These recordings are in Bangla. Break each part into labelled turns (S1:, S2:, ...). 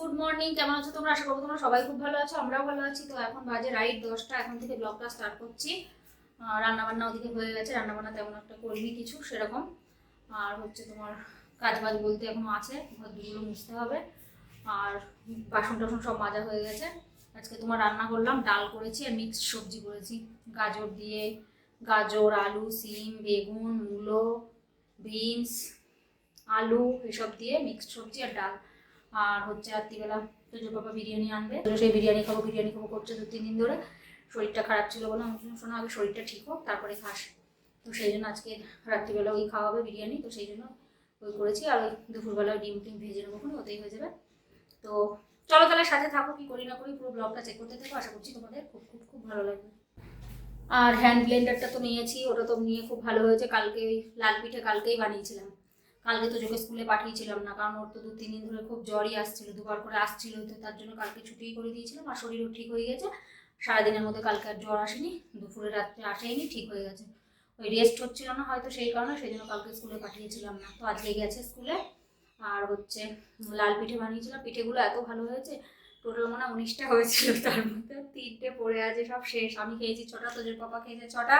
S1: গুড মর্নিং কেমন আছো তোমরা? আশা করব তোমরা সবাই খুব ভালো আছো, আমরাও ভালো আছি। তো এখন বাজে রাইট দশটা, এখন থেকে ব্লগটা স্টার্ট করছি। রান্না বান্না ওদিকে হয়ে গেছে, রান্নাবান্না তেমন একটা করিনি কিছু, সেরকম। আর হচ্ছে তোমার কাজ বাজ বলতে এখনও আছে, ঘর দুগুলো মুছতে হবে। আর বাসন টাসন সব মাজা হয়ে গেছে। আজকে তোমার রান্না করলাম, ডাল করেছি আর মিক্সড সবজি করেছি। গাজর দিয়ে গাজর, আলু, সিম, বেগুন, মূলো, বিনস, আলু, এসব দিয়ে মিক্সড সবজি আর ডাল। আর হচ্ছে রাত্রিবেলা তোজো বাবা বিরিয়ানি আনবে। সেই বিরিয়ানি খাব বিরিয়ানি খাব করছে দু, তিন দিন ধরে। শরীরটা খারাপ ছিল বলে আমি শোনো, আগে শরীরটা ঠিক হোক, তারপরে খাস। তো সেই জন্য আজকে রাত্রিবেলা ওই খাওয়াবে বিরিয়ানি, তো সেই জন্য ওই করেছি। আর ওই দুপুরবেলা ডিম টিম ভেজে নেব ওতেই হয়ে যাবে। তো চলো তাহলে সাথে থাকো, কি করি না করি, পুরো ব্লগটা চেক করতে থাকো। আশা করছি তোমাদের খুব খুব খুব ভালো লাগবে। আর হ্যান্ড ব্লেন্ডারটা তো নিয়েছি, ওটা তো নিয়ে খুব ভালো হয়েছে। কালকে ওই লাল পিঠে কালকেই বানিয়েছিলাম। কালকে তো যোগে স্কুলে পাঠিয়েছিলাম না, কারণ ওর তো দু তিন দিন ধরে খুব জ্বরই আসছিল, দুবার করে আসছিল, তো তার জন্য কালকে ছুটি করে দিয়েছিলাম আর শরীরও ঠিক হয়ে গেছে। সারাদিনের মধ্যে কালকে আর জ্বর আসেনি, দুপুরে রাত্রে আসেনি ঠিক হয়ে গেছে। ওই রেস্ট হচ্ছিল না হয়তো সেই কারণে সেই জন্য কালকে স্কুলে পাঠিয়েছিলাম না। তো আজকে গেছে স্কুলে, আর হচ্ছে লাল পিঠে বানিয়েছিলাম, পিঠেগুলো এত ভালো হয়েছে টোটাল মনে হয় উনিশটা হয়েছিল, তার মধ্যে তিনটে পড়ে আছে, সব শেষ। আমি খেয়েছি ছটা, তোজোর পাপা খেয়েছে ছটা,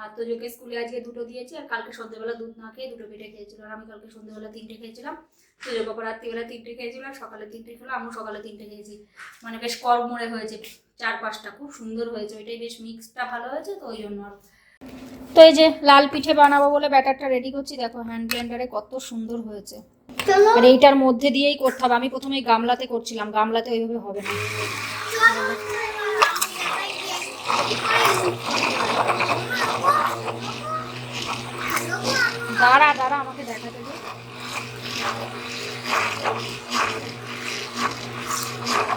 S1: আর তোজোকে স্কুলে আজকে দুটো দিয়েছি, আর কালকে সন্ধ্যেবেলা দুধ না খেয়ে দুটো পিঠে খেয়েছিল, আর আমি কালকে সন্ধ্যেবেলা তিনটে খেয়েছিলাম। তোজোর পাপা রাত্রিবেলা তিনটে খেয়েছিল, আর সকালে তিনটে খেলো, আমিও সকালে তিনটে খেয়েছি। মানে বেশ করমরে হয়েছে, চার পাঁচটা, খুব সুন্দর হয়েছে, ওইটাই বেশ মিক্সটা ভালো হয়েছে, তো ওই জন্য আর তো এই যে লাল পিঠে বানাবো বলে ব্যাটারটা রেডি করছি দেখো হ্যান্ড ব্লেন্ডারে কত সুন্দর হয়েছে। আর এইটার মধ্যে দিয়েই করতে হবে। আমি প্রথমে গামলাতে করছিলাম গামলাতে ওইভাবে হবে না। দাঁড়া দাঁড়া আমাকে দেখাতে দে।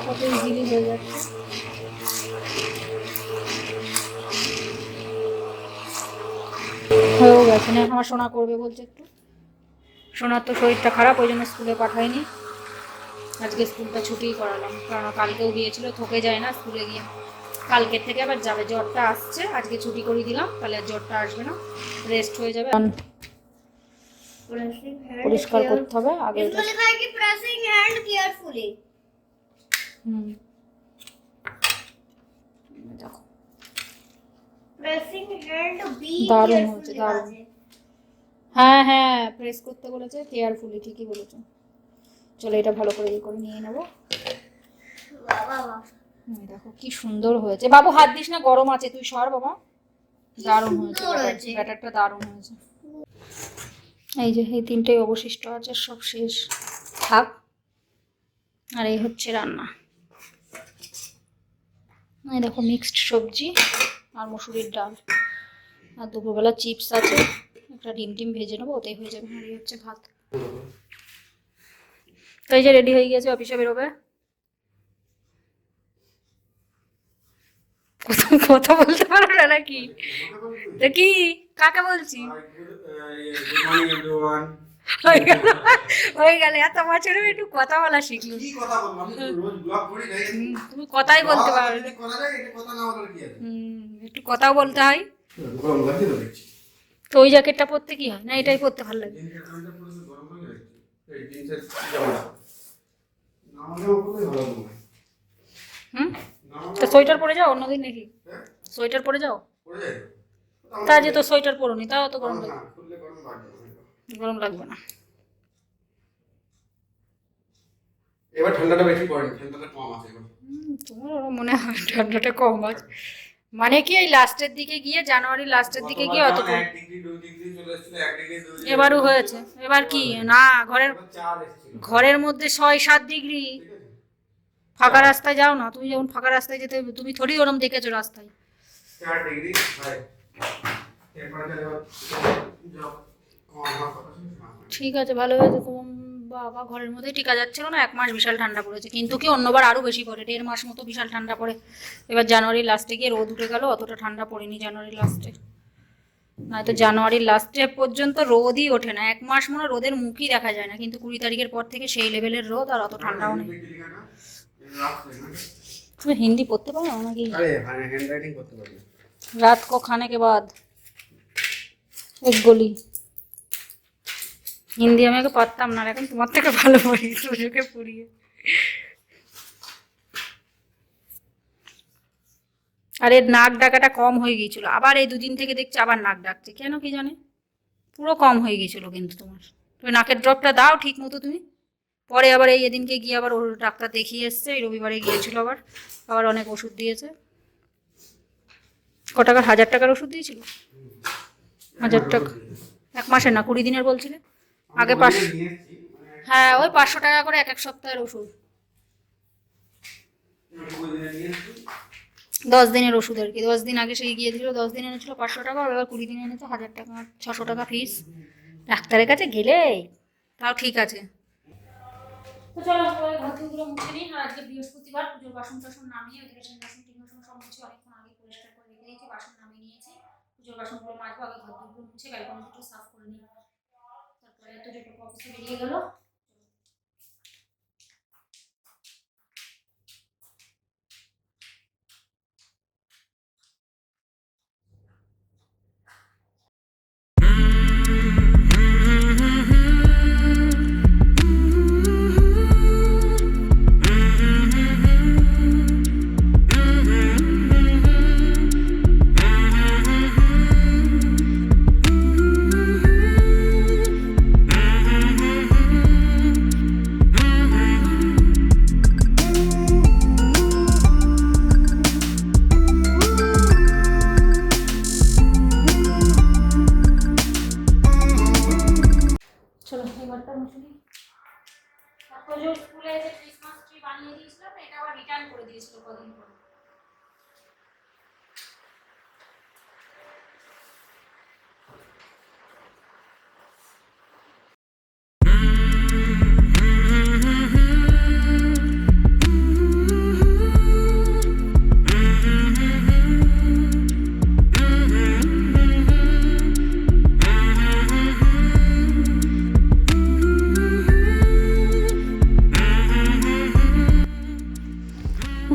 S1: কত ইজিলি হয়ে যাচ্ছে। এখানে আমার সোনা করবে বলছে একটু। সোনার তো শরীরটা খারাপ ওই জন্য স্কুলে পাঠায়নি। আজকে স্কুলটা ছুটি করালাম কারণ কালকেও গিয়েছিল থকে যায় না স্কুলে গিয়ে। কালকে থেকে আবার যাবে জ্বরটা আসছে আজকে ছুটি করে দিলাম তাহলে জ্বরটা আসবে না রেস্ট হয়ে যাবে। পরিষ্কার করতে হবে আগে
S2: প্রেসিং হ্যান্ড কেয়ারফুলি
S1: হুম। দেখো
S2: প্রেসিং হ্যান্ড বি
S1: দারুণ হচ্ছে দারুণ। হ্যাঁ হ্যাঁ, হ্যাঁ প্রেস করতে বলেছে কেয়ারফুলি ঠিকই বলেছ। চলো এটা ভালো করে ইয়ে করে নিয়ে নেব। দেখো কি সুন্দর হয়েছে। বাবু হাত দিস না গরম আছে তুই সর বাবা। দারুণ হয়েছে ব্যাটারটা দারুণ হয়েছে। এই যে এই তিনটেই অবশিষ্ট আছে সব শেষ। থাক। আর এই হচ্ছে রান্না। এই দেখো মিক্সড সবজি আর মসুরির ডাল। আর দুপুরবেলা চিপস আছে। একটা ডিম টিম ভেজে নেব ওতেই হয়ে যাবে আর এই হচ্ছে ভাত। তো এই যে রেডি হয়ে গেছে অফিসে বেরোবে। কথা- কথা বলতে পারো না নাকি? তো কি? কাকে বলছি?
S3: গুড মর্নিং
S1: হয়ে গেল হয়ে গেল। এত বছরে একটু কথা বলা শিখলো তুমি কথাই বলতে পারো একটু কথাও বলতে হয়।
S3: তো
S1: ওই জ্যাকেটটা পরতে কি হয় না এটাই পরতে ভালো লাগে
S3: পুরো
S1: হুম তো সোয়েটার পরে যাও অন্যদিন নাকি
S3: হ্যাঁ?
S1: সোয়েটার পরে যাও
S3: পরে তো?
S1: যে তো সোয়েটার পরোনি তাও তো গরম লাগবে
S3: গরম লাগবে না।
S1: না
S3: এবার ঠান্ডাটা বেশি পড়েনি ঠান্ডাটা কম আছে
S1: তোমার মনে হয় ঠান্ডাটা কম আছে মানে কি এই লাস্টের দিকে গিয়ে জানুয়ারি লাস্টের দিকে গিয়ে অত এবারও হয়েছে। এবার কি? না ঘরের ঘরের মধ্যে ছয় সাত ডিগ্রি ফাঁকা রাস্তায় যাও না। তুমি যখন ফাঁকা রাস্তায় যেতে তুমি থোড়ি ওরম দেখেছ রাস্তায়। ঠিক আছে ভালো হয়েছে কম বাবা ঘরের মধ্যেই টিকা যাচ্ছিল না এক মাস বিশাল ঠান্ডা পড়েছে। কিন্তু কি অন্যবার আরও বেশি পড়ে দেড় মাস মতো বিশাল ঠান্ডা পড়ে। এবার জানুয়ারির লাস্টে গিয়ে রোদ উঠে গেল অতটা ঠান্ডা পড়েনি জানুয়ারির লাস্টে নয়তো জানুয়ারির লাস্টে পর্যন্ত রোদই ওঠে না। এক মাস মনে রোদের মুখই দেখা যায় না কিন্তু কুড়ি তারিখের পর থেকে সেই লেভেলের রোদ আর অত ঠান্ডাও নেই? তুমি হিন্দি পড়তে পারো নাকি?
S3: রাত হ্যান্ড রাইটিং করতে পারবে
S1: रात হিন্দি আমি আগে পারতাম না এখন তোমার থেকে ভালো পড়ি সুযোগে পড়িয়ে। আর এর নাক ডাকাটা কম হয়ে গিয়েছিল। আবার এই দুদিন থেকে দেখছি আবার নাক ডাকছে। কেন কি জানে? পুরো কম হয়ে গিয়েছিল কিন্তু তোমার। তুমি নাকের ড্রপটা দাও ঠিক মতো তুমি। পরে আবার এই এদিনকে গিয়ে আবার ওর ডাক্তার দেখিয়ে এসছে। এই রবিবারে গিয়েছিল আবার। আবার অনেক ওষুধ দিয়েছে। ক টাকার? হাজার টাকার ওষুধ দিয়েছিল? হাজার টাকা। এক মাসে না, কুড়ি দিনের বলছিলে? আগে পাঁচ
S3: নিয়ে এসেছি। মানে
S1: হ্যাঁ ওই পাঁচশো টাকা করে এক এক সপ্তাহের ওষুধ। দশ দিনের ওষুধ আর কি। দশ দিন আগে সেই গিয়েছিল দশ দিন এনেছিল পাঁচশো টাকা আর এবার কুড়ি দিন এনেছে হাজার টাকা ছশো টাকা ফিস। ডাক্তারের কাছে গেলে তাও ঠিক আছে। তো চলো ওই ঘরগুলো মুছে নিই। আর আজকে বৃহস্পতিবার পুজোর বাসন টাসন নামিয়ে ওইদিকে টিংহাসন সব মুছে অনেকক্ষণ আগে পরিষ্কার করে রেখে দিয়েছি বাসন নামিয়ে নিয়েছি। পুজোর বাসনগুলো মাজবো আগে ঘরগুলো মুছে ব্যালকনি দুটো সাফ করে নিই। তারপরে এত যেটুকু অফিসে বেরিয়ে গেলো।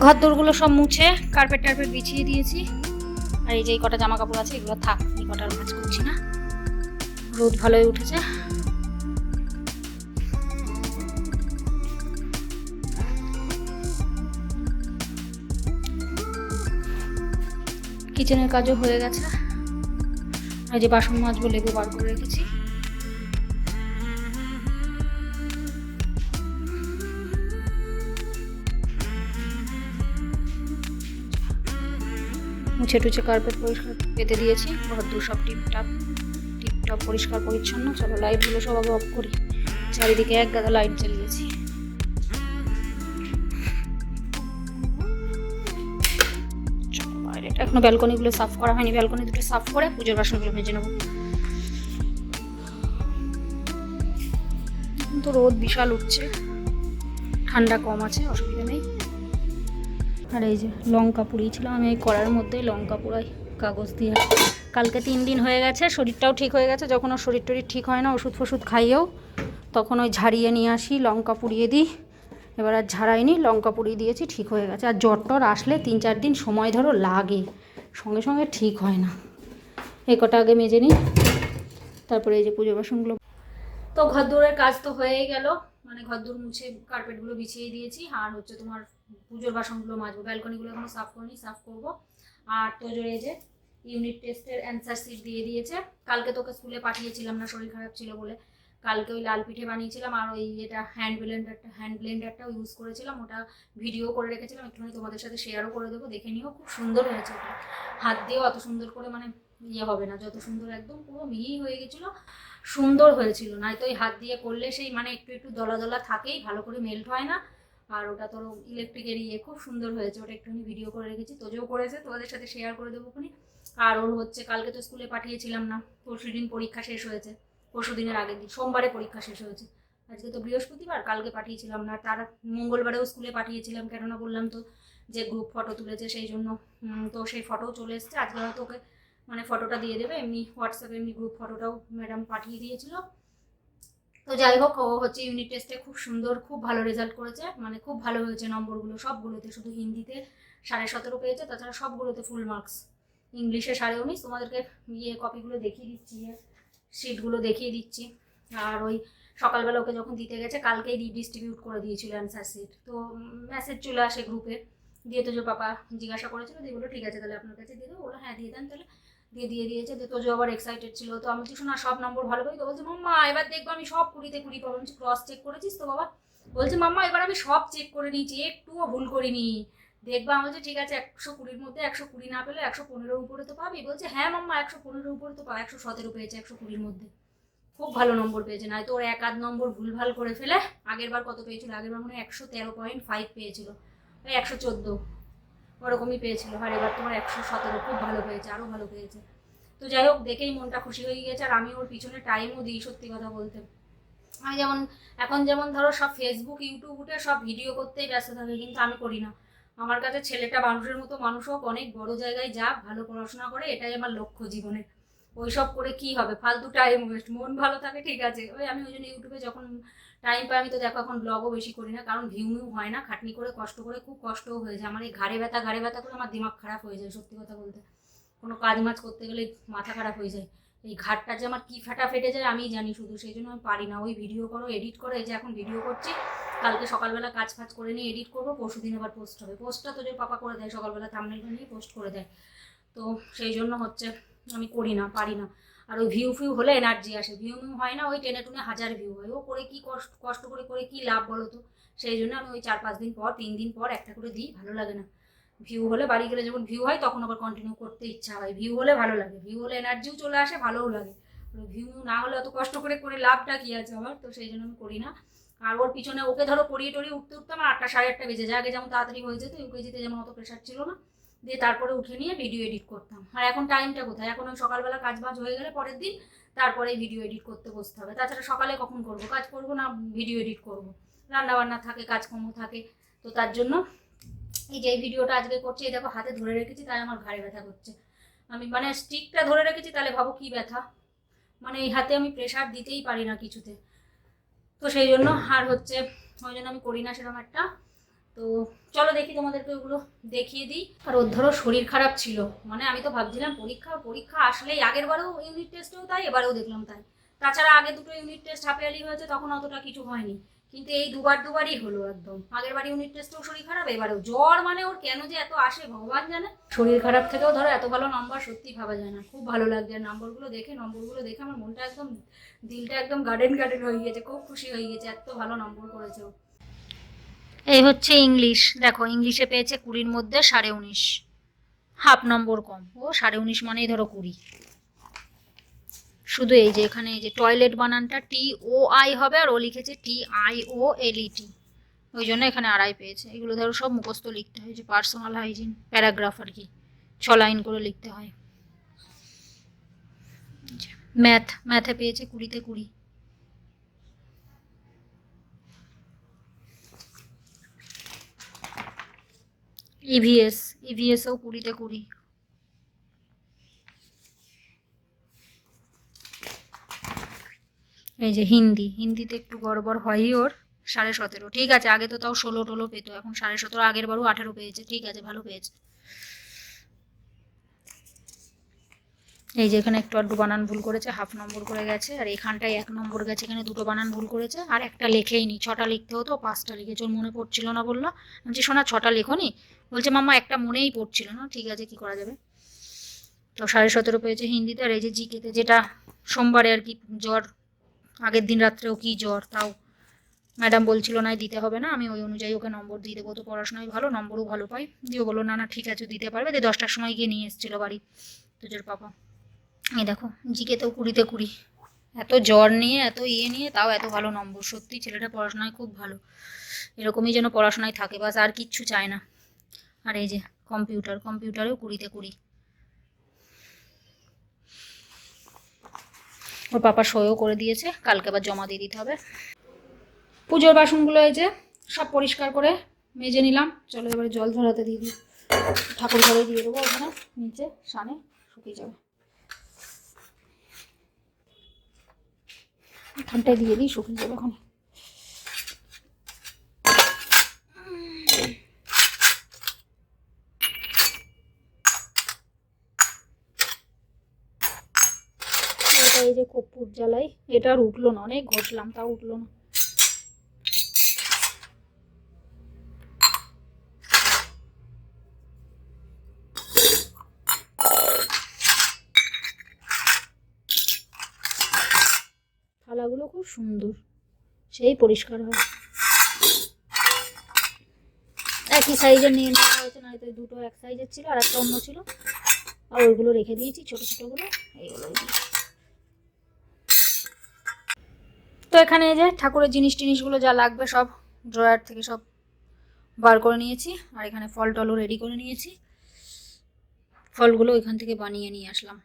S1: ঘর দোরগুলো সব মুছে কার্পেট টার্পেট বিছিয়ে দিয়েছি। আর এই যে কটা জামা কাপড় আছে, এগুলো থাক, এই কটার কাজ করছি না। রোদ ভালোই উঠেছে। কিচেনের কাজও হয়ে গেছে। আর যে বাসন মাজবো, লেবু বার করে রেখেছি। মুছে টুছে কার্পেট পরিষ্কার পেতে দিয়েছি। ঘর দু সব টিপটাপ টিপটপ পরিষ্কার পরিচ্ছন্ন। চলো লাইটগুলো সব আগে অফ করি। চারিদিকে এক গাদা লাইট জ্বালিয়েছি। এখনও ব্যালকনিগুলো সাফ করা হয়নি। ব্যালকনি দুটো সাফ করে পুজোর বাসনগুলো ভেজে নেব। তো রোদ বিশাল উঠছে। ঠান্ডা কম আছে, অসুবিধা আর এই যে লঙ্কা পুড়িয়েছিলাম আমি এই কড়ার মধ্যেই লঙ্কা পুরাই কাগজ দিয়ে। কালকে তিন দিন হয়ে গেছে, শরীরটাও ঠিক হয়ে গেছে। যখন ওর শরীর টরীর ঠিক হয় না, ওষুধ ফষুধ খাইয়েও, তখন ওই ঝাড়িয়ে নিয়ে আসি, লঙ্কা পুড়িয়ে দিই। এবার আর ঝাড়াইনি লঙ্কা পুড়িয়ে দিয়েছি, ঠিক হয়ে গেছে। আর জ্বর টর আসলে তিন চার দিন সময় ধরো লাগে, সঙ্গে সঙ্গে ঠিক হয় না। এ কটা আগে মেজে নিই তারপরে এই যে পুজো বাসনগুলো। তো ঘরদৌড়ের কাজ তো হয়েই গেল। মানে ঘরদৌড় মুছে কার্পেটগুলো বিছিয়ে দিয়েছি। আর হচ্ছে তোমার পুজোর বাসনগুলো মাজবো, ব্যালকনিগুলো এখনও সাফ করিনি, সাফ করব। আর তোজোর এই যে ইউনিট টেস্টের অ্যান্সার শিট দিয়ে দিয়েছে। কালকে তোকে স্কুলে পাঠিয়েছিলাম না, শরীর খারাপ ছিল বলে। কালকে ওই লাল পিঠে বানিয়েছিলাম আর ওই এটা হ্যান্ড ব্লেন্ডারটা হ্যান্ড ব্লেন্ডারটাও ইউজ করেছিলাম। ওটা ভিডিও করে রেখেছিলাম, একটুখানি তোমাদের সাথে শেয়ারও করে দেবো, দেখে নিও, খুব সুন্দর হয়েছে ওটা। হাত দিয়েও অত সুন্দর করে মানে ইয়ে হবে না, যত সুন্দর একদম পুরো মিহি হয়ে গেছিল, সুন্দর হয়েছিল। নয়তো ওই হাত দিয়ে করলে সেই মানে একটু একটু দলা দলা থাকেই, ভালো করে মেল্ট হয় না। আর ওটা তোর ইলেকট্রিকের ইয়ে খুব সুন্দর হয়েছে, ওটা একটুখানি ভিডিও করে রেখেছি, তোজেও করেছে, তোমাদের সাথে শেয়ার করে দেবো খুনি। আর ওর হচ্ছে, কালকে তো স্কুলে পাঠিয়েছিলাম না পরশু দিন পরীক্ষা শেষ হয়েছে পরশু দিনের আগের দিন, সোমবারে পরীক্ষা শেষ হয়েছে। আজকে তো বৃহস্পতিবার, কালকে পাঠিয়েছিলাম না, তার মঙ্গলবারেও স্কুলে পাঠিয়েছিলাম, কেননা বললাম তো যে গ্রুপ ফটো তুলেছে, সেই জন্য তো সেই ফটোও চলে এসছে। আজকে হয়তো ওকে মানে ফটোটা দিয়ে দেবে, এমনি হোয়াটসঅ্যাপে এমনি গ্রুপ ফটোটাও ম্যাডাম পাঠিয়ে দিয়েছিল। তো যাই হোক ও হচ্ছে ইউনিট টেস্টে খুব সুন্দর, খুব ভালো রেজাল্ট করেছে। মানে খুব ভালো হয়েছে নম্বরগুলো, সবগুলোতে, শুধু হিন্দিতে সাড়ে সতেরো পেয়েছে, তাছাড়া সবগুলোতে ফুল মার্কস ইংলিশে সাড়ে উনিশ, তোমাদেরকে ইয়ে কপিগুলো দেখিয়ে দিচ্ছি ইয়ে শিটগুলো দেখিয়ে দিচ্ছি। আর ওই সকালবেলা ওকে যখন দিতে গেছে, কালকেই রিডিস্ট্রিবিউট করে দিয়েছিল অ্যান্সার শিট তো মেসেজ চলে আসে গ্রুপে দিয়ে তো যে পাপা জিজ্ঞাসা করেছিল বলল, ঠিক আছে, তাহলে আপনার কাছে দিয়ে দেবো বলো হ্যাঁ দিয়ে দেন, তাহলে দিয়ে দিয়ে দিয়েছে তো তোজো আবার এক্সাইটেড ছিল। তো আমি বলছি না সব নম্বর ভালো পাই তো বলছে, মাম্মা, এবার দেখব আমি সব কুড়িতে কুড়ি পাবো। আমি ক্রস চেক করেছিস তো বাবা? বলছে, মাম্মা, এবার আমি সব চেক করে নিয়েছি, একটুও ভুল করিনি। দেখবা? আমি বলছি, ঠিক আছে, একশো কুড়ির মধ্যে একশো কুড়ি না পেলে একশো পনেরোর উপরে তো পাবি? বলছে হ্যাঁ মাম্মা, একশো পনেরোর উপরে তো পাবো, একশো সতেরো পেয়েছে, একশো কুড়ির মধ্যে। খুব ভালো নম্বর পেয়েছে, নয়তো ওর এক আধ নম্বর ভুলভাল করে ফেলে আগের বার কত পেয়েছিল? আগের বার মনে হয় একশো তেরো পয়েন্ট ফাইভ পেয়েছিল একশো চোদ্দ। ওরকমই পেয়েছিল। আর এবার তোমার একশো সতেরো খুব ভালো পেয়েছে আরও ভালো পেয়েছে তো যাই হোক, দেখেই মনটা খুশি হয়ে গেছে আর আমি ওর পিছনে টাইমও দিই সত্যি কথা বলতে। আমি যেমন, এখন যেমন ধরো সব ফেসবুক ইউটিউব উঠে সব ভিডিও করতেই ব্যস্ত থাকে, কিন্তু আমি করি না। আমার কাছে ছেলেটা মানুষের মতো মানুষ হোক, অনেক বড় জায়গায় যাক, ভালো পড়াশোনা করে, এটাই আমার লক্ষ্য জীবনে। ওইসব করে কি হবে? ফালতু টাইম ওয়েস্ট মন ভালো থাকে, ঠিক আছে। ওই আমি ওই জন্য ইউটিউবে যখন টাইম পাই আমি তো দেখো এখন ব্লগও বেশি করি না, কারণ ভিউ মিউ হয় না, খাটনি করে কষ্ট করে খুব কষ্টও হয়ে যায়। আমার এই ঘাড়ে ব্যথা ঘাড়ে ব্যথা করে আমার দিমাগ খারাপ হয়ে যায়, সত্যি কথা বলতে। কোনো কাজ মাজ করতে গেলে মাথা খারাপ হয়ে যায়। এই ঘাটটা যে আমার কি ফাটা ফেটে যায়, আমি জানি শুধু, সেই জন্য আমি পারি না। ওই ভিডিও করো এডিট করো, এই যে এখন ভিডিও করছি। কালকে সকালবেলা কাজ ফাজ করে নিয়ে এডিট করব, পরশু দিন আবার পোস্ট হবে। পোস্টটা তো যে পাপা করে দেয়, সকালবেলা থামনেল বানিয়ে পোস্ট করে দেয়। তো সেই জন্য হচ্ছে আমি করি না, পারি না। আর ওই ভিউ ফিউ হলে এনার্জি আসে। ভিউ হয় না, ওই টেনে টুনে হাজার ভিউ হয়। ও করে কি কষ্ট কষ্ট করে করে কি লাভ বলো তো? সেই জন্য আমি ওই চার পাঁচ দিন পর, তিন দিন পর একটা করে দিই, ভালো লাগে না। ভিউ হলে বাড়ি গেলে যখন ভিউ হয়, তখন আবার কন্টিনিউ করতে ইচ্ছা হয়। ভিউ হলে ভালো লাগে। ভিউ হলে এনার্জিও চলে আসে, ভালোও লাগে। ভিউ না হলে অত কষ্ট করে করে লাভটা কি আছে আমার তো সেই জন্য আমি করি না। আর ওর পিছনে ওকে ধরো পড়িয়ে টড়িয়ে উঠতে উঠতে আমার আটটা সাড়ে আটটা বেজে যায়। আগে যেমন তাড়াতাড়ি হয়ে যেত ইউকেজিতে যেমন অত প্রেশার ছিল না। দিয়ে তারপরে উঠে নিয়ে ভিডিও এডিট করতাম। আর এখন টাইমটা কোথায়? এখন ওই সকালবেলা কাজ বাজ হয়ে গেলে পরের দিন তারপরে ভিডিও এডিট করতে বসতে হবে। তাছাড়া সকালে কখন করব? কাজ করব না ভিডিও এডিট করব? রান্না বান্না থাকে, কাজকর্ম থাকে, তো তার জন্য এই যে ভিডিওটা আজকে করছি, এই দেখো হাতে ধরে রেখেছি, তাই আমার ঘাড়ে ব্যথা করছে। আমি মানে স্টিকটা ধরে রেখেছি, তাহলে ভাবো কি ব্যথা? মানে এই হাতে আমি প্রেশার দিতেই পারি না কিছুতে। তো সেই জন্য আর হচ্ছে, ওই জন্য আমি করি না সেরকম একটা তো চলো দেখি তোমাদেরকে ওগুলো দেখিয়ে দিই। আর ওর ধরো শরীর খারাপ ছিল। মানে আমি তো ভাবছিলাম পরীক্ষা পরীক্ষা আসলেই আগের বারেও ইউনিট টেস্টেও তাই, এবারেও দেখলাম তাই। তাছাড়া আগে দুটো ইউনিট টেস্ট হাফিয়ালি হয়েছে, তখন অতটা কিছু হয়নি। কিন্তু এই দুবার, দুবারই হলো একদম। আগের বার ইউনিট টেস্টেও শরীর খারাপ, এবারেও জ্বর মানে ওর কেন যে এত আসে ভগবান জানে। শরীর খারাপ থেকেও ধরো এত ভালো নম্বর সত্যি ভাবা যায় না। খুব ভালো লাগছে, আর নম্বরগুলো দেখে নম্বরগুলো দেখে আমার মনটা একদম, দিলটা একদম গার্ডেন গার্ডেন হয়ে গেছে খুব খুশি হয়ে গেছে এত ভালো নম্বর করেছে ও। এই হচ্ছে ইংলিশ। দেখো, ইংলিশে পেয়েছে কুড়ির মধ্যে সাড়ে উনিশ। হাফ নম্বর কম। ও, সাড়ে উনিশ মানেই ধরো কুড়ি। শুধু এই যে এখানে এই যে টয়লেট বানানটা টি ও আই হবে আর ও লিখেছে টি আই ও এল ই ওই জন্য এখানে আড়াই পেয়েছে। এগুলো ধরো সব মুখস্থ লিখতে হয়। যে পার্সোনাল হাইজিন, প্যারাগ্রাফ আর কি। ছ লাইন করে লিখতে হয়। ম্যাথ, ম্যাথে পেয়েছে কুড়িতে কুড়ি। ইভিএস ইভিএসও কুড়িতে কুড়ি। এই যে হিন্দি হিন্দিতে একটু গড়বড় হয়ই ওর সাড়ে সতেরো। ঠিক আছে আগে তো তাও ষোলো টোলো পেতো এখন সাড়ে সতেরো আগের বারও আঠেরো পেয়েছে। ঠিক আছে ভালো পেয়েছে। এই যে এখানে একটু আধটু বানান ভুল করেছে হাফ নম্বর করে গেছে আর এখানটায় এক নম্বর গেছে এখানে দুটো বানান ভুল করেছে আর একটা লেখেই নি। ছটা লিখতে হতো পাঁচটা লিখেছে ওর মনে পড়ছিল না বলল। বলছি, শোনা ছটা লেখো নি? বলছে মামা একটা মনেই পড়ছিল না। ঠিক আছে, কি করা যাবে? তো সাড়ে সতেরো পেয়েছে হিন্দিতে। আর এই যে জিকেতে যেটা সোমবারে আর কি জ্বর, আগের দিন রাত্রেও কি জ্বর, তাও ম্যাডাম বলছিল না দিতে হবে না। আমি ওই অনুযায়ী ওকে নম্বর দিয়ে দেবো। তো পড়াশোনায় ভালো, নম্বরও ভালো পাই দিয়ে ও বলল, না না, ঠিক আছে দিতে পারবে। দিয়ে দশটার সময় গিয়ে নিয়ে এসেছিল বাড়ি। তোজোর পাপা। এই দেখো, জিকেতেও কুড়িতে কুড়ি। এত জ্বর নিয়ে, এত ইয়ে নিয়ে, তাও এত ভালো নম্বর। সত্যি, ছেলেটা পড়াশোনায় খুব ভালো। এরকমই যেন পড়াশোনায় থাকে, বাস আর কিচ্ছু চায় না। আর এই যে কম্পিউটার, কম্পিউটারেও কুড়িতে কুড়ি। ওর পাপা সইও করে দিয়েছে, কালকে আবার জমা দিয়ে দিতে হবে। পুজোর বাসনগুলো এই যে সব পরিষ্কার করে মেজে নিলাম। চলো এবারে জল ধরাতে দিয়ে দিই। ঠাকুর ঘরে দিয়ে দেবো ওখানে, নিচে সানে শুকিয়ে যাবে। এখানটায় দিয়ে দিই, শুকিয়ে যাবে ওখানে। যে কর্পূর জ্বালাই, এটা আর উঠল না, অনেক ঘষলাম, তাও উঠল না। থালাগুলো খুব সুন্দর, সেই পরিষ্কার হয়। একই সাইজের নিয়ে নেওয়া হয়েছে না দুটো এক সাইজের ছিল, আর একটা অন্য ছিল। আর ওইগুলো রেখে দিয়েছি, ছোটো ছোটোগুলো এইগুলো তো এখানে যে ঠাকুরের জিনিস টিনিসগুলো যা লাগবে সব ড্রয়ার থেকে সব বার করে নিয়েছি। আর এখানে ফল টলও রেডি করে নিয়েছি। ফলগুলো এখান থেকে বানিয়ে নিয়ে আসলাম।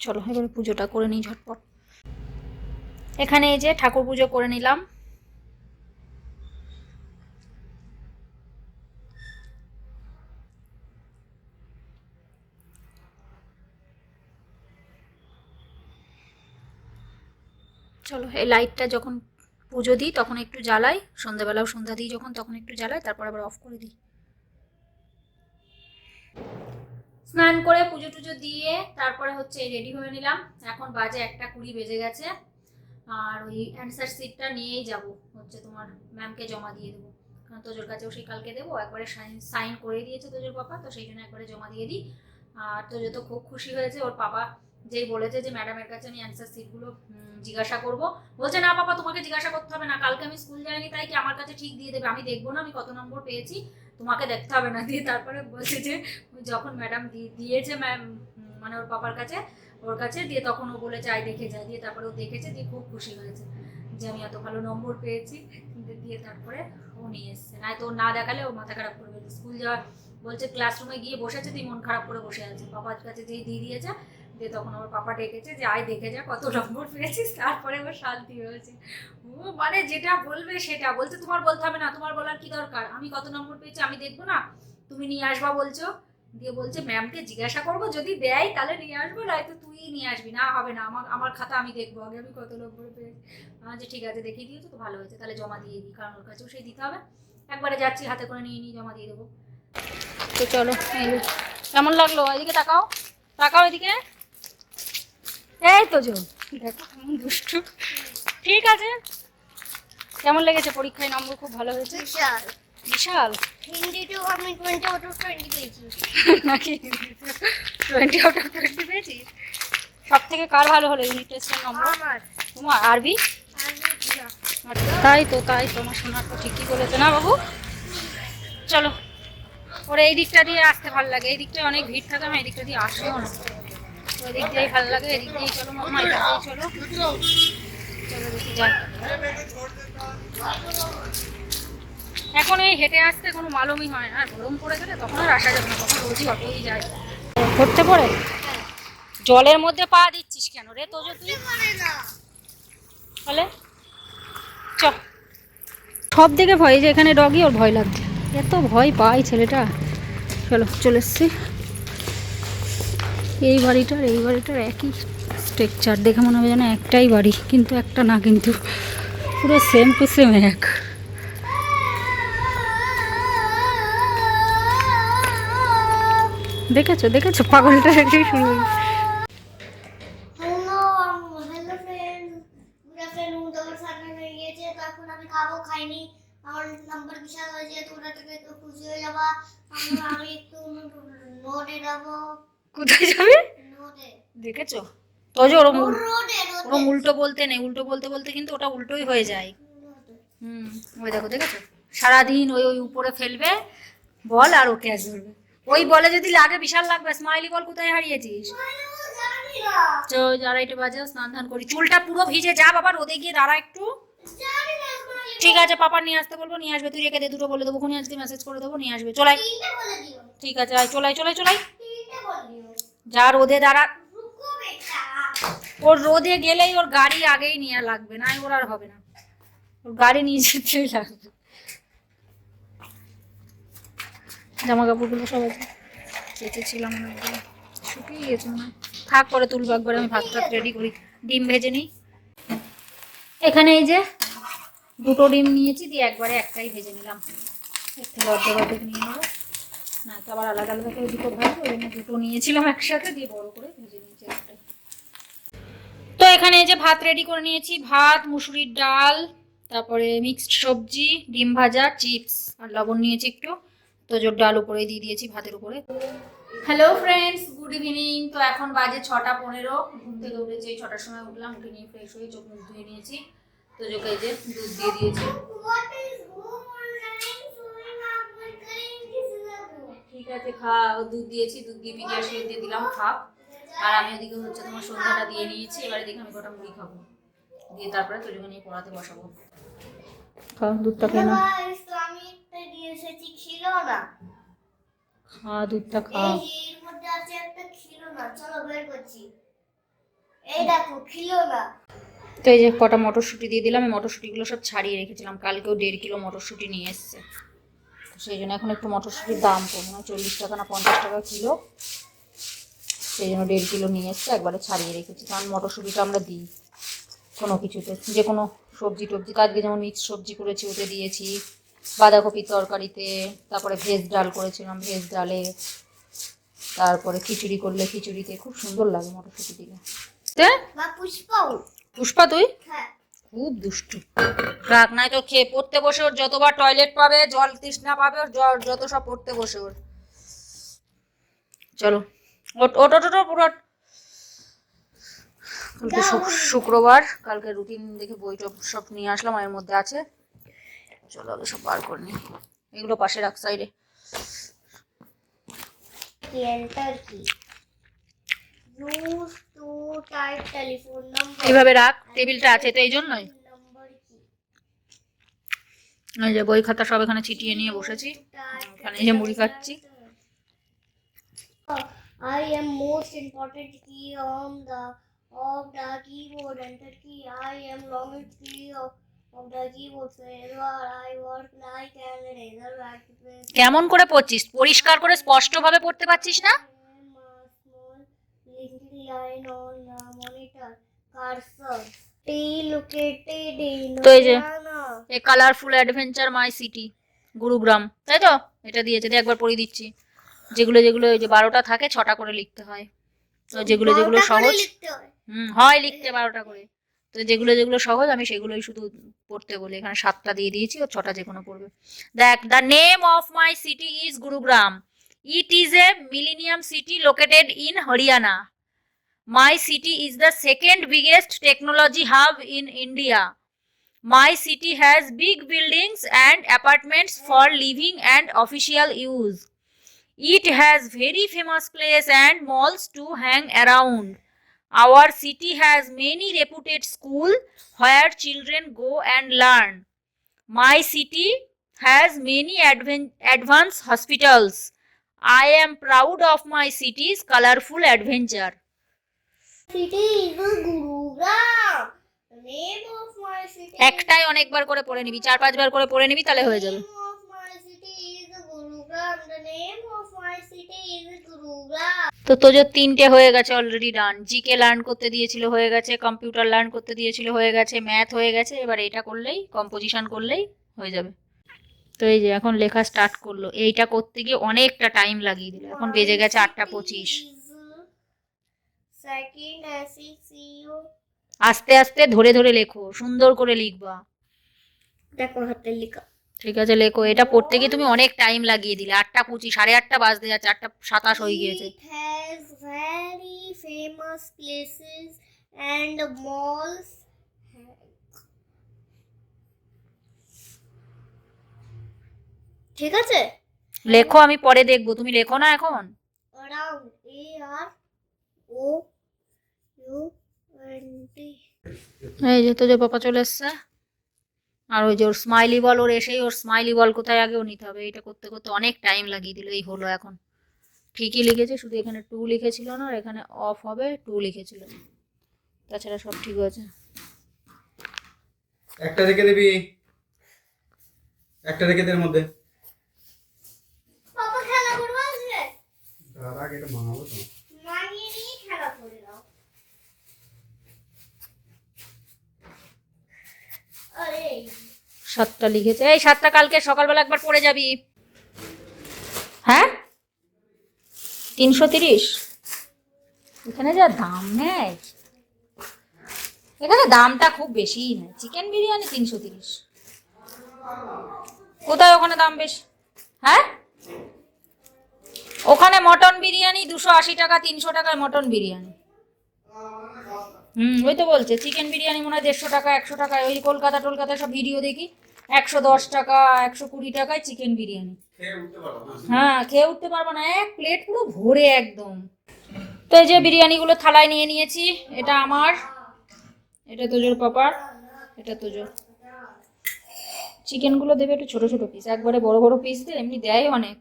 S1: চলো, এবার পুজোটা করে নিই ঝটপট। এখানে এই যে ঠাকুর পুজো করে নিলাম। চলো, এই লাইটটা যখন পুজো দিই, তখন একটু জ্বালাই। সন্ধ্যাবেলাও সন্ধ্যা দিই যখন, তখন একটু জ্বালাই, তারপর আবার অফ করে দিই। স্নান করে পুজো টুজো দিয়ে তারপরে হচ্ছে রেডি হয়ে নিলাম। এখন বাজে একটা কুড়ি, বেজে গেছে। আর ওই অ্যান্সার সিটটা নিয়েই যাব। হচ্ছে তোমার ম্যামকে জমা দিয়ে দেবো। কারণ তোজোর কাছেও সেই কালকে দেবো। একবারে সাইন সাইন করে দিয়েছে তোজোর পাপা, তো সেই জন্য একবারে জমা দিয়ে দিই। আর তোজো তো খুব খুশি হয়েছে। ওর পাপা যেই বলেছে যে ম্যাডামের কাছে আমি অ্যান্সার সিটগুলো জিজ্ঞাসা করব। বলছে, না পাপা, তোমাকে জিজ্ঞাসা করতে হবে না। কালকে আমি স্কুল যাইনি, তাই কি আমার কাছে ঠিক দিয়ে দেবে? আমি দেখব না, আমি কত নম্বর পেয়েছি। তোমাকে দেখতে হবে না। দিয়ে তারপরে বলছে যে, যখন ম্যাডাম দিয়েছে ম্যাম মানে ওর পাপার কাছে, ওর কাছে, দিয়ে তখন ও বলে যাই দেখে যায় দিয়ে তারপরে ও দেখেছে, দিয়ে খুব খুশি হয়েছে যে আমি এত ভালো নম্বর পেয়েছি। দিয়ে- দিয়ে তারপরে ও নিয়ে এসছে। না তো না দেখালে ও মাথা খারাপ করবে। স্কুল যাওয়া বলছে ক্লাসরুমে গিয়ে বসেছে, তুই মন খারাপ করে বসে আছে পাপার কাছে যেই দিয়ে দিয়েছে দিয়ে তখন আমার পাপা ডেকেছে যে, আয় দেখে যা কত নম্বর পেয়েছিস। তারপরে ওর শান্তি হয়েছে। ও মানে যেটা বলবে সেটা। বলছে, তোমার বলতে হবে না, তোমার বলার কি দরকার? আমি কত নম্বর পেয়েছি আমি দেখব না। তুমি নিয়ে আসবা, বলছো। দিয়ে বলছে, ম্যামকে জিজ্ঞাসা করব, যদি দেয় তাহলে নিয়ে আসব, নয়তো তুই নিয়ে আসবি। না, হবে না। আমার আমার খাতা আমি দেখব আগে, আমি কত নম্বর পেয়েছি। আচ্ছা ঠিক আছে, দেখিয়ে দিয়েছ তো ভালো হয়েছে। তাহলে জমা দিয়ে দিই, কারণ ওর কাছেও সেই দিতে হবে। একবারে যাচ্ছি, হাতে করে নিয়ে নিয়ে জমা দিয়ে দেবো। তো চলো যে। কেমন লাগল? এদিকে তাকাও। তাকাও এদিকে। এই তো জো দেখো কেমন দুষ্টু। ঠিক আছে। কেমন লেগেছে পরীক্ষায়? নম্বর খুব ভালো হয়েছে।
S2: বিশাল।
S1: বিশাল?
S2: হিন্দি টু আমি টোয়েন্টি আউট অফ টোয়েন্টি পেয়েছি।
S1: নাকি? টোয়েন্টি আউট অফ টোয়েন্টি পেয়েছি? সব থেকে কার ভালো হলো ইউনিট টেস্টের নম্বর?
S2: আমার।
S1: তোমার? আরবি? তাই তো তাই তো আমার শোনা তো ঠিকই বলেছে। না বাবু? চলো। ওর এই দিকটা দিয়ে আসতে ভালো লাগে। এই দিকটায় অনেক ভিড় থাকে আমি এই দিকটা দিয়ে আসেও না। এখন এই হেঁটে আসতে কোনো মালুমই হয় না, আর গরম পড়ে গেলে তখন আর আসা যাবে না, তখন রোজই অটোই যায়। ধরতে পড়ে? জলের মধ্যে পা দিচ্ছিস কেন রে তোজো তুই? তাহলে চ। সব থেকে ভয় যে এখানে ডগি ওর ভয় লাগছে। এত ভয় পাই ছেলেটা। চলো, চলে এসছি। এই বাড়িটার এই বাড়িটার একই স্ট্রাকচার দেখে মনে হবে যেন একটাই বাড়ি, কিন্তু একটা না, কিন্তু পুরো সেম টু সেম এক। দেখেছ দেখেছ? পাগলটা শুরু
S2: হয়ে আমার নাম্বার বিশাল তোমরা থেকে একটু খুশি হয়ে যাবা। আমি একটু
S1: কোথায় যাবে? দেখেছ? তোজো ওরম ওরম উল্টো বলতে নেই উল্টো বলতে বলতে কিন্তু ওটা উল্টোই হয়ে যায়। হুম ওই দেখো দেখেছ? সারাদিন ওই ওই উপরে ফেলবে বল আর ও ক্যাচ ধরবে। ওই বলে যদি লাগে বিশাল লাগবে। স্মাইলি বল কোথায় হারিয়েছিস? তো আড়াইটে বাজে স্নান ধান করি। চুলটা পুরো ভিজে যা বাবা রোদে গিয়ে দাঁড়া একটু। ঠিক আছে পাপা নিয়ে আসতে বলব নিয়ে আসবে। তুই রেখে দে দুটো বলে দেবো খুনি আজকে মেসেজ করে দেবো নিয়ে আসবে। চলাই। ঠিক আছে চলাই চলাই চলাই। যা রোদে দাঁড়া। ওর রোদে গেলেই ওর গাড়ি আগেই নিয়ে লাগবে না ওর আর হবে না। ওর গাড়ি নিয়ে যেতেই লাগবে। জামা কাপড়গুলো সব আছে। চেঁচেছিলাম অনেকগুলো শুকিয়ে গেছে হয়। থাক করে তুলবো একবার আমি ভাত টাত রেডি করি। ডিম ভেজে নিই। এখানে এই যে দুটো ডিম নিয়েছি দিয়ে একবারে একটাই ভেজে নিলাম। একটু অর্ধেক নিয়ে নেব। না তো আবার আলাদা আলাদা করে দুটো ভাজবো, ওই দুটো নিয়েছিলাম একসাথে, দিয়ে বড় করে ভেজে নিয়েছি একটাই তো এখানে যে ভাত রেডি করে নিয়েছি, ভাত, মুসুরির ডাল, তারপরে মিক্সড সবজি, ডিম ভাজা চিপস আর লবণ নিয়েছি একটু। তো জোর ডাল উপরে দিয়ে দিয়েছি ভাতের উপরে। হ্যালো ফ্রেন্ডস গুড ইভিনিং তো এখন বাজে ছটা পনেরো, ঘুম থেকে এই ছটার সময় উঠলাম, উঠে নিয়ে ফ্রেশ হয়ে চোখ মুখ ধুয়ে নিয়েছি। তো যোকে যে দুধ দিয়ে দিয়েছি। ঠিক আছে খা দুধ দিয়েছি দুধ দিয়ে বিকাশ দিয়ে দিলাম খা আর আমি ওদিকে হচ্ছে তোমার সন্ধ্যাটা দিয়ে নিয়েছি এবারে দেখে আমি কটা মুড়ি খাব। দিয়ে তারপরে তোজোকে নিয়ে পড়াতে বসাবো। খা দুধটা খেয়ে না
S2: Guys, তো আমি একটা এসেছি ছিল না?
S1: খা দুধটা খা।
S2: এর মধ্যে আছে একটা ছিল না চলো বের করছি। এই দেখো ছিল না।
S1: তো এই যে কটা মটরশুঁটি দিয়ে দিলাম এই মটরশুঁটিগুলো সব ছাড়িয়ে রেখেছিলাম। কালকেও দেড় কিলো মটরশুঁটি নিয়ে এসছে। সেই জন্য এখন একটু মটরশুঁটির দাম কম না চল্লিশ টাকা না পঞ্চাশ টাকা কিলো। সেই জন্য দেড় কিলো নিয়ে এসছে একবারে ছাড়িয়ে রেখেছি। কারণ মটরশুঁটিটা আমরা দিই কোনো কিছুতে যে কোনো সবজি টবজি। আজকে যেমন মিক্স সবজি করেছি ওতে দিয়েছি। বাঁধাকপির তরকারিতে তারপরে ভেজ ডাল করেছিলাম ভেজ ডালে। তারপরে খিচুড়ি করলে খিচুড়িতে খুব সুন্দর লাগে মটরশুঁটি দিলে।
S2: বা
S1: পুষ্পা তুই?
S2: হ্যাঁ।
S1: খুব দুষ্টু। রাখ নাই তো খেয়ে পড়তে বসে ওর যতবার টয়লেট পাবে জল তৃষ্ণা পাবে ওর জল যত সব পড়তে বসে ওর। চলো ওট ওট, পুরো কালকে শুক্রবার কালকে রুটিন দেখে বই টপ সব নিয়ে আসলাম এর মধ্যে আছে। চলো আগে সব বার করে নিই। এগুলো পাশে রাখ সাইডে
S2: কি enter key use to type telephone number
S1: এইভাবে রাখ টেবিলটা আছে তো এই জন্যই
S2: কি
S1: এই যে বই খাতা সব এখানে ছিটিয়ে নিয়ে বসেছি এই যে মুড়ি খাচ্ছি
S2: I am most important key on the of the keyboard enter key. I am longest key of, of the keyboard wherever I work like an eraser back to place.
S1: কেমন করে পড়ছিস পরিষ্কার করে স্পষ্টভাবে পড়তে পারছিস না তো এই যে-. A colourful adventure my city Gurugram তাই তো? এটা দিয়েছে দিয়ে একবার পড়ে দিচ্ছি। যেগুলো যেগুলো ওই যে বারোটা থাকে ছটা করে লিখতে হয়। তো যেগুলো যেগুলো সহজ। হুম হয় লিখতে বারোটা করে। তো যেগুলো যেগুলো সহজ আমি সেগুলোই শুধু পড়তে বলি। এখানে সাতটা দিয়ে দিয়েছি ও ছটা যে কোনো পড়বে। দেখ the name of my city is Gurugram It is a millennium city located in Haryana. My city is the second biggest technology hub in India. My city has big buildings and apartments for living and official use. It has very famous places and malls to hang around. Our city has many reputed schools where children go and learn. My city has many advanced hospitals. I am proud of my city's colorful adventure.
S2: City is Gurugram. The name of my city.
S1: একটাই অনেকবার করে পড়ে নিবি চার পাঁচবার করে পড়ে নিবি তাহলে হয়ে যাবে
S2: name of my city is Gurugram. The name of my city is Gurugram.
S1: তো তোজোর তিনটে হয়ে গেছে অলরেডি ডান জিকে লার্ন করতে দিয়েছিল হয়ে গেছে কম্পিউটার লার্ন করতে দিয়েছিল হয়ে গেছে ম্যাথ হয়ে গেছে এবার এটা করলেই কম্পোজিশন করলেই হয়ে যাবে তো এই যে এখন লেখা স্টার্ট করল। এইটা করতে গিয়ে অনেকটা টাইম লাগিয়ে দিল। এখন বেজে গেছে আটটা পঁচিশ। আস্তে আস্তে ধরে ধরে লেখো সুন্দর করে লিখবা।
S2: দেখো হাতে লেখা।
S1: ঠিক আছে লেখো। এটা পড়তে গিয়ে তুমি অনেক টাইম লাগিয়ে দিলে। আটটা পঁচিশ সাড়ে আটটা বাজতে যাচ্ছে আটটা সাতাশ হয়ে গিয়েছে।
S2: Has very famous places ঠিক আছে?
S1: লেখো আমি পরে দেখব। তুমি লেখো না এখন?
S2: around A R O U N T
S1: এই যে তোদের পাপা চলে এসছে। আর ওই যে ওর স্মাইলি বল ওর এসেই ওর স্মাইলি বল কোথায় আগেও নিতে হবে। এটা করতে করতে অনেক টাইম লাগিয়ে দিল এই হলো এখন। ঠিকই লিখেছে শুধু এখানে টু লিখেছিল না আর এখানে অফ হবে টু লিখেছিল। তাছাড়া সব ঠিক আছে
S3: একটা রেখে দিবি একটা রেখে দে মধ্যে
S2: বাবা খেলা করব আজকে
S3: তার আগে এটা বানাবো তো।
S2: মানিয়ে নিয়ে খেলা করে দাও। আরে।
S1: সাতটা লিখেছে। এই সাতটা কালকে সকালবেলা একবার পড়ে যাবি। হ্যাঁ? তিনশো তিরিশ। এখানে যা দাম নেয়। এখানে দামটা খুব বেশিই নেয়। চিকেন বিরিয়ানি তিনশো তিরিশ। কোথায় ওখানে দাম বেশি? হ্যাঁ? ওখানে মটন বিরিয়ানি দুশো আশি টাকা তিনশো টাকায় মটন বিরিয়ানি। হুম ওই তো বলছে চিকেন বিরিয়ানি মনে হয় দেড়শো টাকা একশো টাকায়। ওই কলকাতা টলকাতায় সব ভিডিও দেখি একশো দশ টাকা একশো কুড়ি টাকায় চিকেন বিরিয়ানি। হ্যাঁ খেয়ে উঠতে পারব না এক প্লেট পুরো ভরে একদম। তো এই যে বিরিয়ানিগুলো থালায় নিয়ে নিয়েছি এটা আমার এটা তোজোর পাপার এটা তোজোর। চিকেনগুলো দেবে একটু ছোট ছোট পিস একবারে বড় বড় পিস দিয়ে এমনি দেয় অনেক।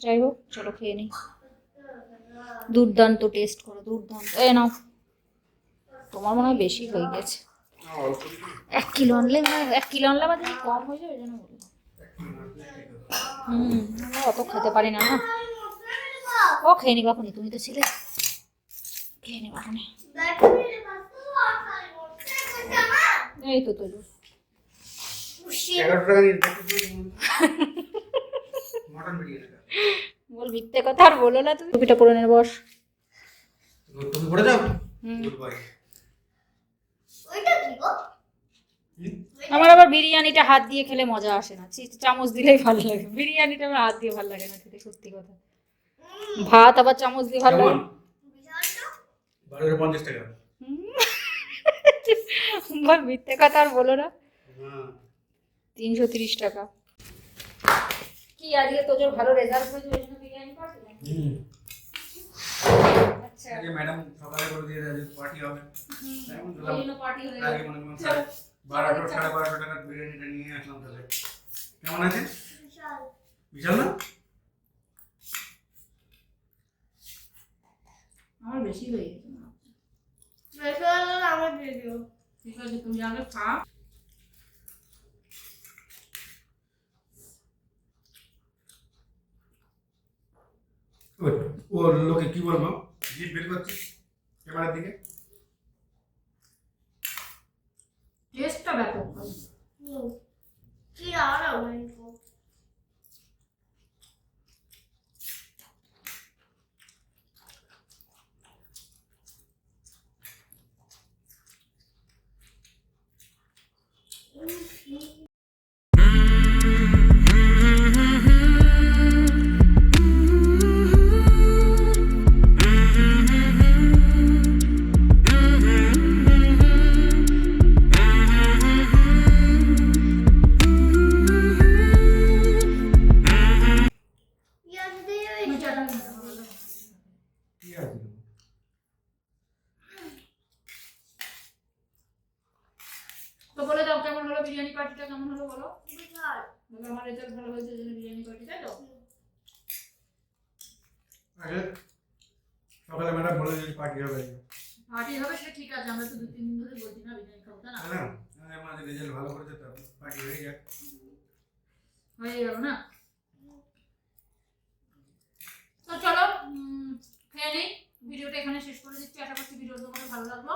S1: যাই হোক চলো খেয়ে নিই। দুর্দান্ত টেস্ট করো দুর্দান্ত। এ নাও। তোমার মনে হয় বেশি হয়ে গেছে। এক কিলো আনলে এক কিলো আনলে আমাদের কম হয়ে যাবে যেন বললাম। হুম অত খেতে পারি না না? ও খেয়ে নিবা এখনই তুমি তো ছিলে। খেয়ে নিবা এখনই এই তো তোজো
S3: এগারো টাকা নিয়ে মটন বিরিয়ানি
S1: বল মিথ্যে কথা আর বলো না তুমি। টুপিটা পরে নে বস।
S3: তুমি পড়ে যাও?
S1: হুম।
S3: গুড বাই
S2: ওইটা কি গো?
S1: আমার আবার বিরিয়ানিটা হাত দিয়ে খেলে মজা আসে না। চি- চামচ দিলেই ভালো লাগে। বিরিয়ানিটা আমার হাত দিয়ে ভালো লাগে না খেতে সত্যি কথা। ভাত আবার চামচ দিয়ে ভালো লাগে
S3: বারোশো পঞ্চাশ টাকা।
S1: বল মিথ্যে কথা আর বলো না।
S3: হ্যাঁ।
S1: তিনশো তিরিশ টাকা। কি আজকে তোর ভালো রেজাল্ট হয়েছে ওই জন্য বিরিয়ানি পাঠিয়ে
S3: হুম
S1: আচ্ছা
S3: আজকে ম্যাডাম সকালে করে দিয়ে দেয় পার্টি হবে এমন দিলাম।
S1: ওই জন্য পার্টি হয়ে
S3: আগে
S1: গেছে
S3: মনে করুন সাড়ে বারোশো সাড়ে বারোশো টাকার বিরিয়ানিটা নিয়ে আসলাম তাহলে কেমন আছে
S2: বিশাল
S3: বিশাল না
S1: আমার বেশি হয়ে গেছে
S2: বিশাল আমার দিয়ে দিও
S1: ঠিক আছে তুমি আগে খাও
S3: ও লোকে কি বলব? জিপ বের করছি ক্যামেরার দিকে।
S1: টেস্টটা ব্যাপক
S2: হুম। কি আর আমার
S1: ভালো জন্য বিরিয়ানি তাই তো?
S3: আগে সকালে ম্যাডাম বলে পার্টি হবে।
S1: পার্টি হবে সে ঠিক আছে আমরা তো দু তিন দিন ধরে বলছি না বিরিয়ানি খাব তাই না?
S3: না আমাদের রেজাল্ট ভালো করেছে তো পার্টি হয়ে যাক
S1: হয়ে গেল না? তো চলো উম, খেয়ে নেই। ভিডিওটা এখানে শেষ করে দিচ্ছি। আশা করছি তোমাদের ভালো লাগল।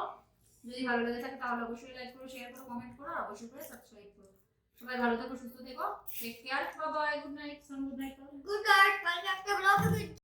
S1: যদি ভালো লেগে থাকে তাহলে অবশ্যই লাইক করো শেয়ার করো কমেন্ট করো আর অবশ্যই করে সাবস্ক্রাইব করো। সবাই ভালো থেকো সুস্থ থেকো। টেক কেয়ার বাবা good night good night
S2: good night